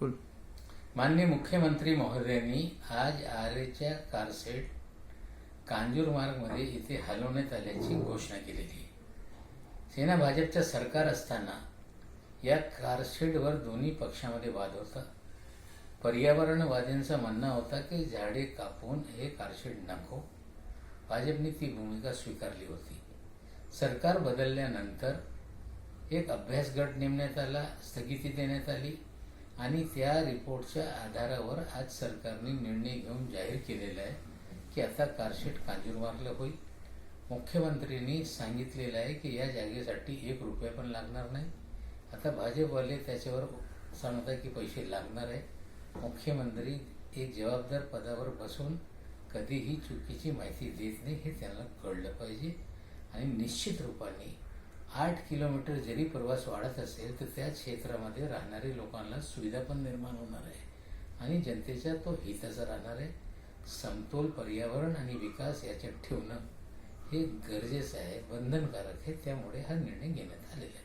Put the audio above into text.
बोल माननीय मुख्यमंत्री महोदयांनी आज आरेच्या कारसेट कांजूरमार्गमध्ये इथे हलवण्यात आल्याची घोषणा केलेली सेना भाजपचं सरकार असताना या कारशेडवर दोन्ही पक्षामध्ये वाद होता. पर्यावरणवाद्यांचं म्हणणं होता की झाडे कापून हे कारशेड नको. भाजपने ती भूमिका स्वीकारली होती. सरकार बदलल्यानंतर एक अभ्यास गट नेमण्यात आला स्थगिती देण्यात आली. आणि त्या रिपोर्टच्या आधारावर आज सरकारने निर्णय घेऊन जाहीर केलेला आहे की आता कारशेट कांजूरमार्गला होईल. मुख्यमंत्र्यांनी सांगितलेलं आहे की या जागेसाठी एक रुपया पण लागणार नाही. आता भाजपवाले त्याच्यावर सांगतात की पैसे लागणार आहे. मुख्यमंत्री एक जबाबदार पदावर बसून कधीही चुकीची माहिती देत नाही हे त्यांना कळलं पाहिजे. आणि निश्चित रूपाने आठ किलोमीटर जरी प्रवास वाढत असेल तर त्या क्षेत्रामध्ये राहणाऱ्या लोकांना सुविधा पण निर्माण होणार आहे. आणि जनतेच्या तो हिताचा राहणार आहे. समतोल पर्यावरण आणि विकास याच्यात ठेवणं हे गरजेचं आहे बंधनकारक आहे. त्यामुळे हा निर्णय घेण्यात आलेला आहे.